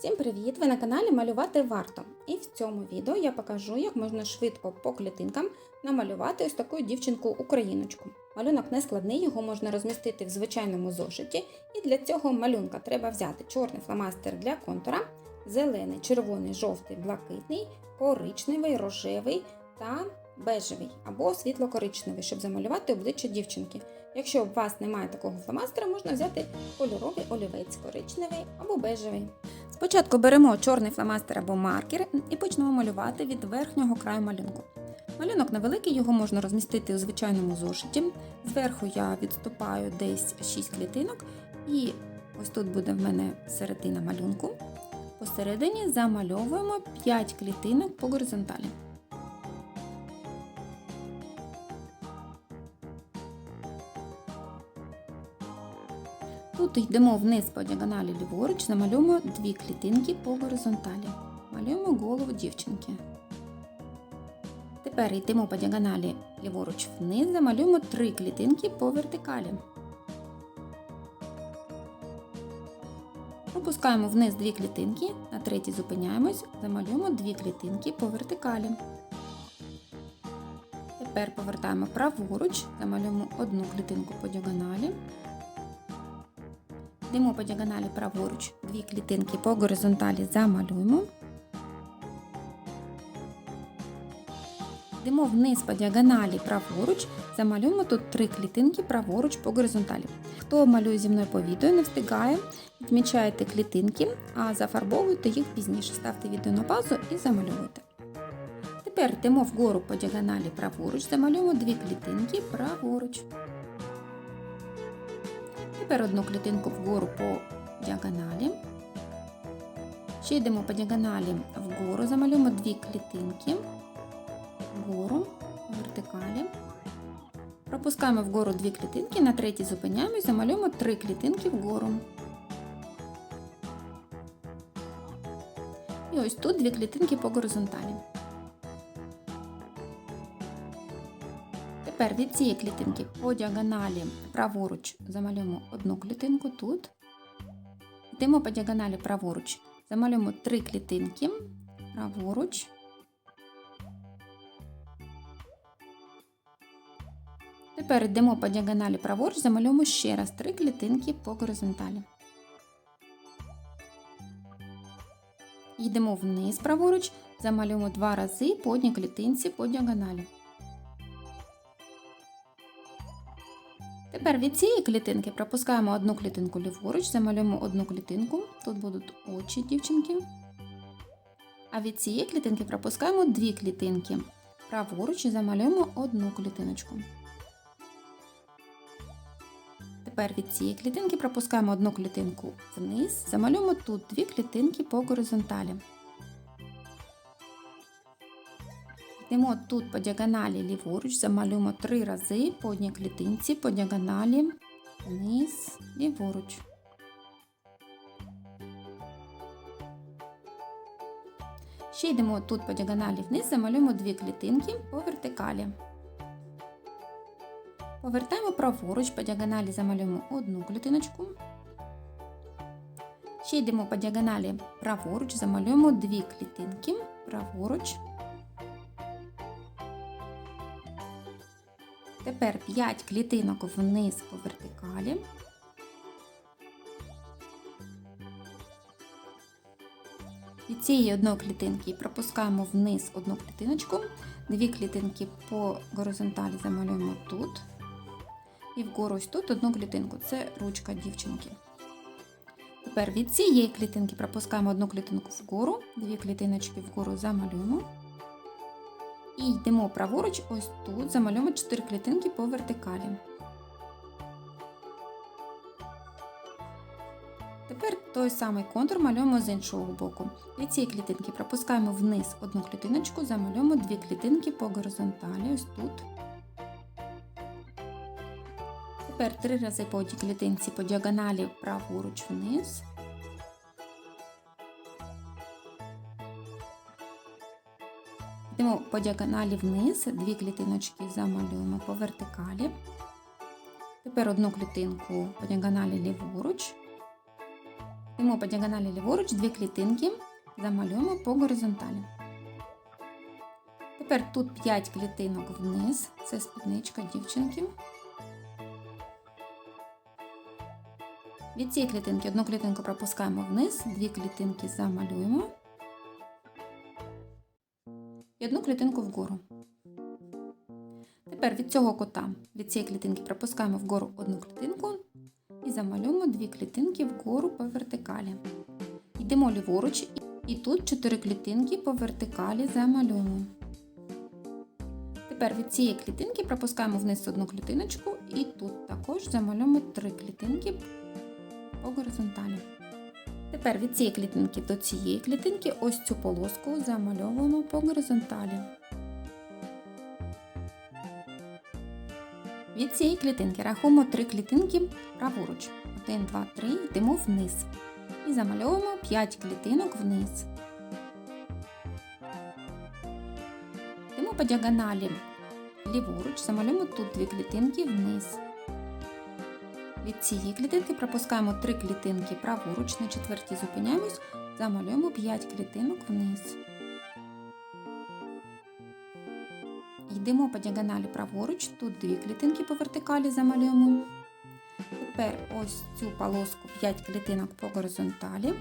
Всім привіт! Ви на каналі Малювати варто. І в цьому відео я покажу, як можна швидко по клітинкам намалювати ось таку дівчинку-україночку. Малюнок не складний, його можна розмістити в звичайному зошиті. І для цього малюнка треба взяти чорний фломастер для контура, зелений, червоний, жовтий, блакитний, коричневий, рожевий та бежевий або світло-коричневий, щоб замалювати обличчя дівчинки. Якщо у вас немає такого фломастера, можна взяти кольоровий олівець коричневий або бежевий. Спочатку беремо чорний фломастер або маркер і почнемо малювати від верхнього краю малюнку. Малюнок невеликий, його можна розмістити у звичайному зошиті. Зверху я відступаю десь 6 клітинок, і ось тут буде в мене середина малюнку. Посередині замальовуємо 5 клітинок по горизонталі. Тут йдемо вниз по діагоналі ліворуч, намалюємо дві клітинки по горизонталі. Малюємо голову дівчинки. Тепер йдемо по діагоналі ліворуч вниз, замалюємо три клітинки по вертикалі. Пропускаємо вниз дві клітинки, на третій зупиняємось, замалюємо дві клітинки по вертикалі. Тепер повертаємо праворуч, замалюємо одну клітинку по діагоналі. Йдемо по діагоналі праворуч, дві клітинки по горизонталі замалюємо. Йдемо вниз по діагоналі праворуч, замалюємо тут три клітинки праворуч по горизонталі. Хто малює зі мною по відео, не встигає, відмічаєте клітинки, а зафарбовуєте їх пізніше. Ставте відео на паузу і замалюєте. Тепер йдемо вгору по діагоналі праворуч, замалюємо дві клітинки праворуч. Тепер одну клітинку вгору по діагоналі. Ще йдемо по діагоналі вгору, замалюємо дві клітинки вгору, вертикалі. Пропускаємо вгору дві клітинки, на третій зупиняємось, замалюємо три клітинки вгору. І ось тут дві клітинки по горизонталі. Тепер від цієї клітинки по діагоналі праворуч замалюємо одну клітинку тут. Йдемо по діагоналі праворуч, замалюємо три клітинки праворуч. Тепер йдемо по діагоналі праворуч, замалюємо ще раз три клітинки по горизонталі. Йдемо вниз праворуч, замалюємо два рази по одній клітинці по діагоналі. Тепер від цієї клітинки пропускаємо одну клітинку ліворуч, замалюємо одну клітинку. Тут будуть очі дівчинки. А від цієї клітинки пропускаємо дві клітинки. Праворуч і замалюємо одну клітиночку. Тепер від цієї клітинки пропускаємо одну клітинку вниз, замалюємо тут дві клітинки по горизонталі. Йдемо тут по діагоналі ліворуч, замалюємо три рази по одній клітинці по діагоналі вниз, ліворуч. Ще йдемо тут по діагоналі вниз, замалюємо дві клітинки по вертикалі. Повертаємо праворуч, по діагоналі замалюємо одну клітиночку. Ще йдемо по діагоналі праворуч, замалюємо дві клітинки праворуч. Тепер 5 клітинок вниз по вертикалі. Від цієї одної клітинки пропускаємо вниз одну клітиночку, дві клітинки по горизонталі замалюємо тут. І вгору ось тут одну клітинку. Це ручка дівчинки. Тепер від цієї клітинки пропускаємо одну клітинку вгору, дві клітиночки вгору замалюємо. І йдемо праворуч, ось тут замалюємо 4 клітинки по вертикалі. Тепер той самий контур малюємо з іншого боку. Від цієї клітинки пропускаємо вниз одну клітиночку, замалюємо дві клітинки по горизонталі, ось тут. Тепер три рази по одній клітинці по діагоналі праворуч вниз. Йдемо по діагоналі вниз, дві клітиночки замалюємо по вертикалі. Тепер одну клітинку по діагоналі ліворуч. Йдемо по діагоналі ліворуч дві клітинки, замалюємо по горизонталі. Тепер тут 5 клітинок вниз, це спідничка дівчинки. Від цієї клітинки одну клітинку пропускаємо вниз, дві клітинки замалюємо і одну клітинку вгору. Тепер від цього кота, від цієї клітинки пропускаємо вгору одну клітинку і замалюємо дві клітинки вгору по вертикалі. Йдемо ліворуч і тут 4 клітинки по вертикалі замалюємо. Тепер від цієї клітинки пропускаємо вниз одну клітиночку і тут також замалюємо 3 клітинки по горизонталі. Тепер від цієї клітинки до цієї клітинки ось цю полоску замальовуємо по горизонталі. Від цієї клітинки рахуємо 3 клітинки праворуч. 1, 2, 3, йдемо вниз. І замальовуємо 5 клітинок вниз. Йдемо по діагоналі ліворуч, замалюємо тут 2 клітинки вниз. Від цієї клітинки пропускаємо 3 клітинки праворуч, на четвертій зупиняємось, замалюємо 5 клітинок вниз. Йдемо по діагоналі праворуч, тут 2 клітинки по вертикалі замалюємо. Тепер ось цю полоску 5 клітинок по горизонталі.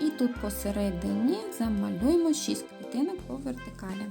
І тут посередині замалюємо 6 клітинок по вертикалі.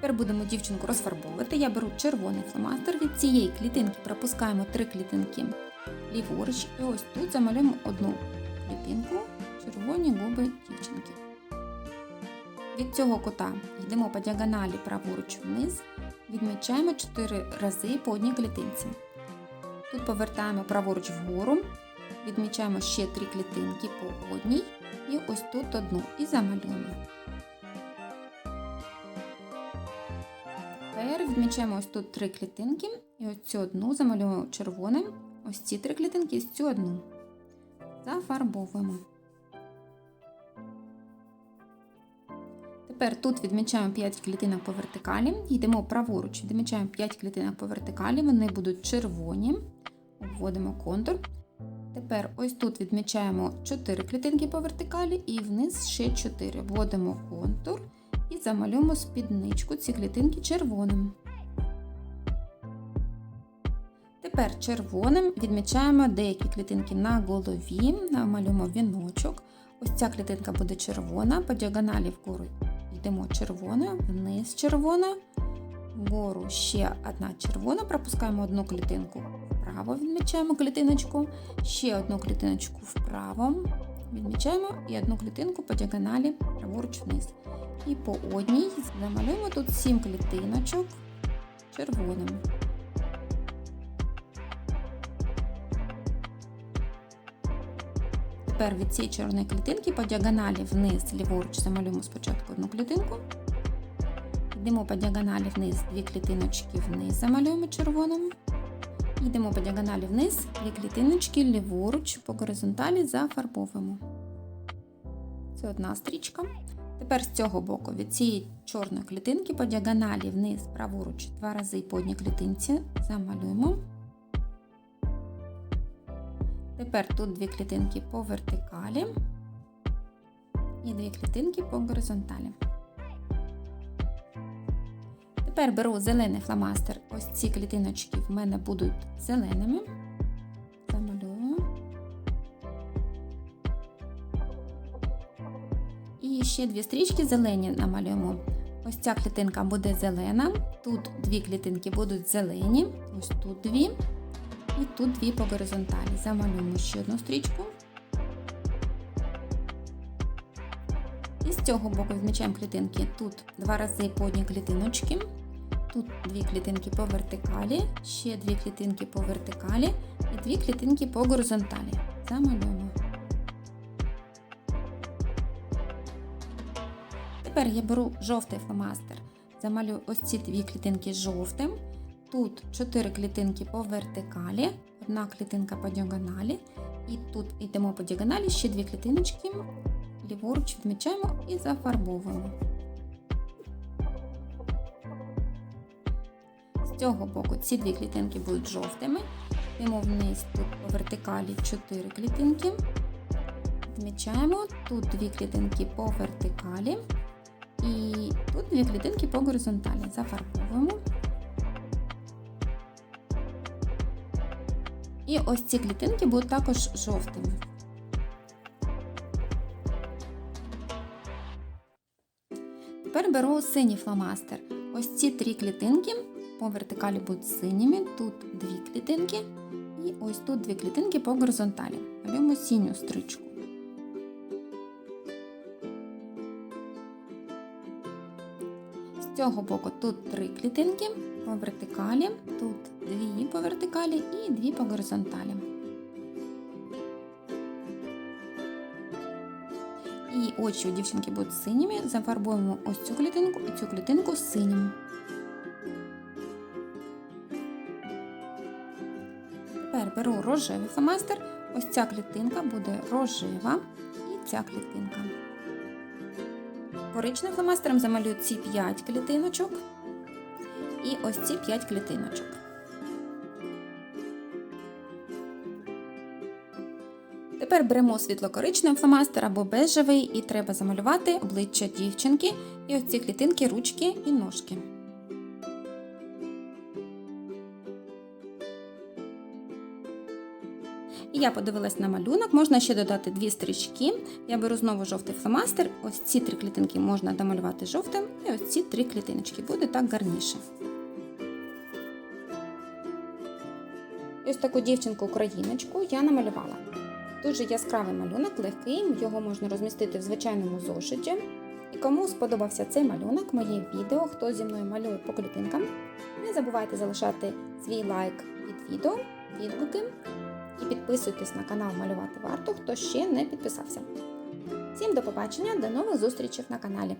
Тепер будемо дівчинку розфарбовувати. Я беру червоний фломастер. Від цієї клітинки пропускаємо 3 клітинки ліворуч. І ось тут замалюємо одну клітинку червоні губи дівчинки. Від цього кота йдемо по діагоналі праворуч вниз, відмічаємо 4 рази по одній клітинці. Тут повертаємо праворуч вгору, відмічаємо ще 3 клітинки по одній і ось тут одну і замалюємо. Відмічаємо ось тут 3 клітинки і ось цю одну замалюємо червоним, ось ці 3 клітинки і цю одну. Зафарбовуємо. Тепер тут відмічаємо 5 клітинок по вертикалі, йдемо праворуч, відмічаємо 5 клітинок по вертикалі, вони будуть червоні, обводимо контур. Тепер ось тут відмічаємо 4 клітинки по вертикалі і вниз ще 4. Вводимо контур і замалюємо спідничку ці клітинки червоним. Тепер червоним відмічаємо деякі клітинки на голові, намалюємо віночок. Ось ця клітинка буде червона, по діагоналі вгору йдемо червона, вниз червона, вгору ще одна червона, пропускаємо одну клітинку вправо, відмічаємо клітиночку, ще одну клітиночку вправо, відмічаємо і одну клітинку по діагоналі праворуч вниз. І по одній замалюємо тут 7 клітиночок червоним. Тепер від цієї чорної клітинки по діагоналі вниз, ліворуч замалюємо спочатку одну клітинку. Йдемо по діагоналі вниз, дві клітиночки вниз замалюємо червоним. Йдемо по діагоналі вниз, дві клітиночки ліворуч по горизонталі зафарбовуємо. Це одна стрічка. Тепер з цього боку від цієї чорної клітинки по діагоналі вниз, праворуч, два рази по одній клітинці замалюємо. Тепер тут дві клітинки по вертикалі і дві клітинки по горизонталі. Тепер беру зелений фломастер. Ось ці клітиночки в мене будуть зеленими. Замалюю. І ще дві стрічки зелені намалюємо. Ось ця клітинка буде зелена, тут дві клітинки будуть зелені, ось тут дві. І тут дві по горизонталі. Замалюємо ще одну стрічку. І з цього боку відмічаємо клітинки. Тут два рази по одній клітиночки. Тут дві клітинки по вертикалі, ще дві клітинки по вертикалі і дві клітинки по горизонталі. Замалюємо. Тепер я беру жовтий фломастер. Замалюю ось ці дві клітинки жовтим. Тут 4 клітинки по вертикалі, одна клітинка по діагоналі. І тут йдемо по діагоналі ще дві клітиночки, ліворуч відмічаємо і зафарбовуємо. З цього боку ці дві клітинки будуть жовтими. Йдемо вниз тут по вертикалі 4 клітинки. Відмічаємо тут дві клітинки по вертикалі. І тут дві клітинки по горизонталі. Зафарбовуємо. І ось ці клітинки будуть також жовтими. Тепер беру синій фломастер. Ось ці три клітинки по вертикалі будуть синіми, тут дві клітинки, і ось тут дві клітинки по горизонталі. Беремо синю стрічку. Цього боку тут три клітинки по вертикалі, тут дві по вертикалі і дві по горизонталі. І очі у дівчинки будуть синіми. Зафарбуємо ось цю клітинку і цю клітинку синім. Тепер беру рожевий фломастер. Ось ця клітинка буде рожева і ця клітинка. Коричневим фломастером замалюю ці 5 клітиночок і ось ці 5 клітиночок. Тепер беремо світло-коричневий фломастер або бежевий і треба замалювати обличчя дівчинки і ось ці клітинки, ручки і ножки. Я подивилась на малюнок, можна ще додати дві стрічки. Я беру знову жовтий фломастер. Ось ці три клітинки можна домалювати жовтим, і ось ці три клітиночки. Буде так гарніше. Ось таку дівчинку-україночку я намалювала. Дуже яскравий малюнок, легкий, його можна розмістити в звичайному зошиті. І кому сподобався цей малюнок, моє відео, хто зі мною малює по клітинкам, не забувайте залишати свій лайк під відео, відгуки і підписуйтесь на канал Малювати варто, хто ще не підписався. Всім до побачення, до нових зустрічей на каналі!